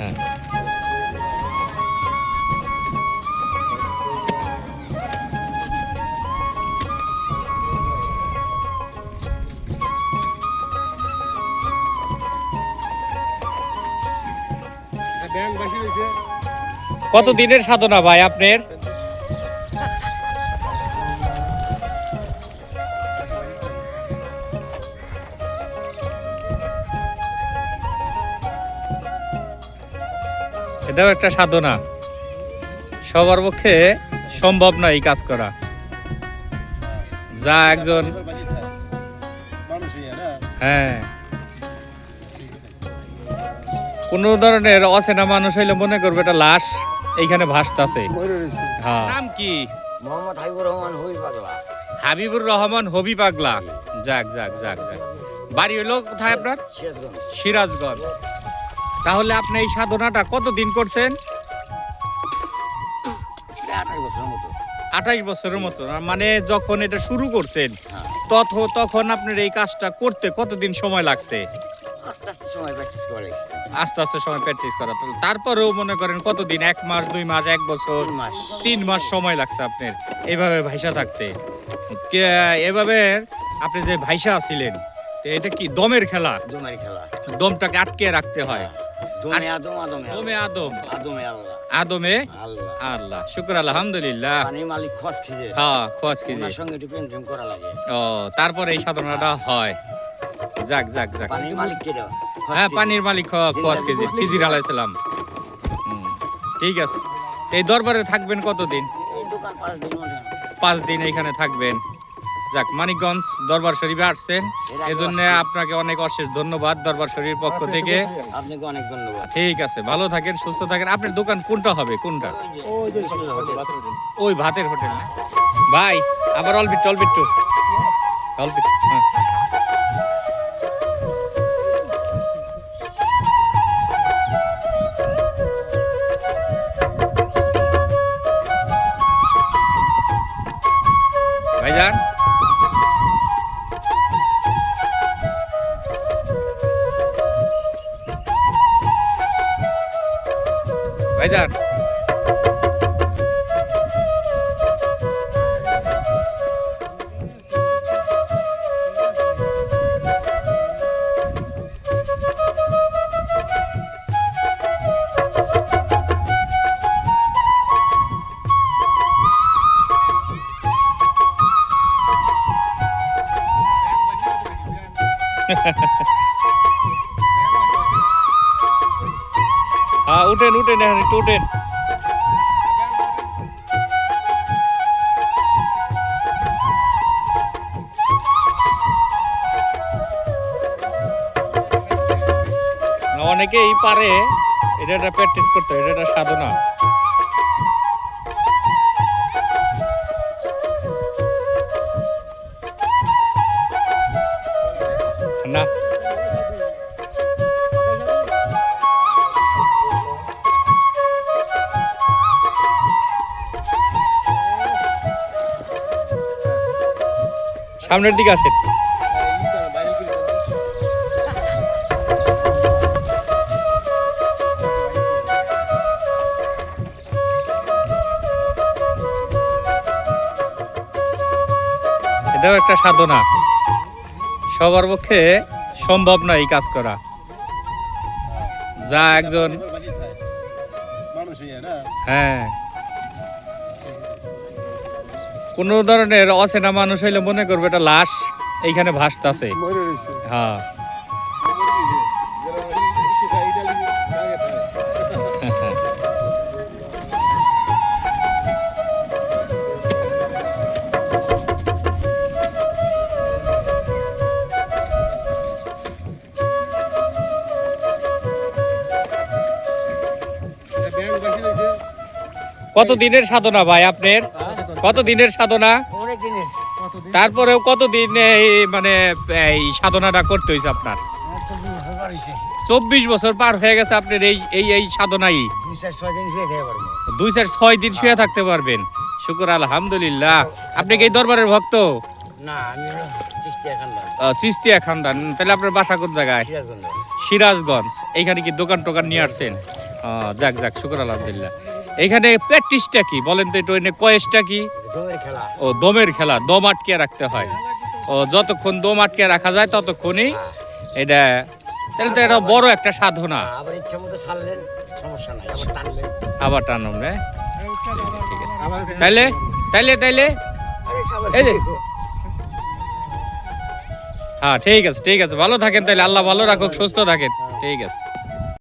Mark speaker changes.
Speaker 1: হ্যাঁ। কত দিনের সাধনা ভাই আপনার? এটাও একটা সাধনা। সবার পক্ষে সম্ভব না এই কাজ করা। যা একজন হ্যাঁ। কোন ধরনের অচেনা মানুষ হইলে মনে করবে এটা লাশ এইখানে ভাসতাছে। হ্যাঁ। নাম কি?
Speaker 2: মোহাম্মদ হাবিবুর রহমান হুই পাগলা।
Speaker 1: হাবিবুর রহমান হবি পাগলা। যাক যাক যাক যাক। বাড়ি হলো কোথায় আপনার?
Speaker 2: সিরাজগঞ্জ।
Speaker 1: সিরাজগঞ্জ। তাহলে আপনি এই সাধনাটা কতদিন করছেন?
Speaker 2: আঠাশ বছরের মতো।
Speaker 1: আঠাইশ বছরের মতো মানে যখন এটা শুরু করছেন
Speaker 2: হ্যাঁ।
Speaker 1: তথ তখন আপনার এই কাজটা করতে কতদিন সময় লাগছে?
Speaker 2: আস্তে আস্তে সময় প্র্যাকটিস করে
Speaker 1: তারপরেও মনে করেন কতদিন? এক মাস দুই মাস এক বছর?
Speaker 2: তিন মাস।
Speaker 1: সময় লাগছে আপনার এইভাবে ভাইসা থাকতে। এভাবে আপনি যে ভাইসা আছিলেন এটা কি দমের খেলা?
Speaker 2: দমের খেলা।
Speaker 1: দমটাকে আটকে রাখতে হয়।
Speaker 2: দমে আদম আদমে
Speaker 1: আদম।
Speaker 2: আদমে আল্লাহ।
Speaker 1: আদমে
Speaker 2: আল্লাহ।
Speaker 1: আল্লাহ। আলহামদুলিল্লাহ।
Speaker 2: পানির মালিক খোঁজ খিজে।
Speaker 1: হ্যাঁ খোঁজ কেজি
Speaker 2: ওনার সঙ্গে একটু প্রেম প্রেম করা লাগে।
Speaker 1: ও তারপরে এই সাধনাটা হয়। যাক যাক যাক।
Speaker 2: পানির মালিক কে
Speaker 1: হ্যাঁ পানির মালিক খ- খোঁজ কেজি খিজির আলাইসালাম হুম, ঠিক আছে। এই দরবারে থাকবেন কতদিন?
Speaker 2: হয়।
Speaker 1: পাঁচ দিন এখানে থাকবেন। যাক মানিকগঞ্জ দরবার শরীফে আসছেন।
Speaker 2: এই জন্য
Speaker 1: এজন্য আপনাকে অনেক অশেষ ধন্যবাদ দরবার শরীফের পক্ষ থেকে।
Speaker 2: আপনাকে অনেক ধন্যবাদ।
Speaker 1: ঠিক আছে ভালো থাকেন সুস্থ থাকেন। আপনার দোকান কোনটা হবে কোনটা?
Speaker 2: ওই
Speaker 1: ভাতের হোটেল। ভাই আবার অলবিট টু অল্প হ্যাঁ। ভাইজান হ্যাঁ উঠেন উঠেন, এখন একটু উঠেন। অনেকেই পারে এটা একটা প্র্যাকটিস করতে এটা একটা সাধনা। সামনের দিকে আসেন। এটাও একটা সাধনা। সবার পক্ষে সম্ভব না এই কাজ করা। যা একজন হ্যাঁ। কোন ধরনের অচেনা মানুষ হইলে মনে করবে এটা লাশ এইখানে ভাসতাছে হ্যাঁ। কত দিনের সাধনা ভাই আপনার? কত দিনের সাধনা?
Speaker 2: দিনের
Speaker 3: কতদিন?
Speaker 1: এই মানে এই সাধনাটা করতে হয়েছে আপনার?
Speaker 2: চব্বিশ বছর পার
Speaker 1: হয়ে গেছে আপনার এই এই এই সাধনাই।
Speaker 2: দুই চার ছয় দিন শুয়ে থাকতে
Speaker 1: দিন থাকতে পারবেন। শুক্র আলহামদুলিল্লাহ। আপনি কি দরবারের ভক্ত?
Speaker 2: চিস্তিয়া
Speaker 1: খানদান। তাহলে আপনার বাসা কোন জায়গায়?
Speaker 2: সিরাজগঞ্জ।
Speaker 1: এইখানে কি দোকান টোকান নিয়ে আসছেন? যাক যাক শুক্র আলহামদুলিল্লাহ। এখানে প্র্যাকটিসটা কি? বলেন তো একটু এনে কয়েসটা কি? ও দমের খেলা দম আটকে রাখতে হয়। ও যতক্ষণ দম আটকে রাখা যায় ততক্ষণই
Speaker 2: হ্যাঁ।
Speaker 1: এটা তাহলে তো এটা বড় একটা সাধনা।
Speaker 2: আবার ইচ্ছা মতো ছাড়লেন সমস্যা নাই আবার টানবেন
Speaker 1: আবার টানুন রে ঠিক আছে। তাইলে তাইলে তাইলে? এই যে। হ্যাঁ ঠিক আছে ঠিক আছে। ভালো থাকেন তাহলে আল্লাহ ভালো রাখুক সুস্থ থাকেন। ঠিক আছে।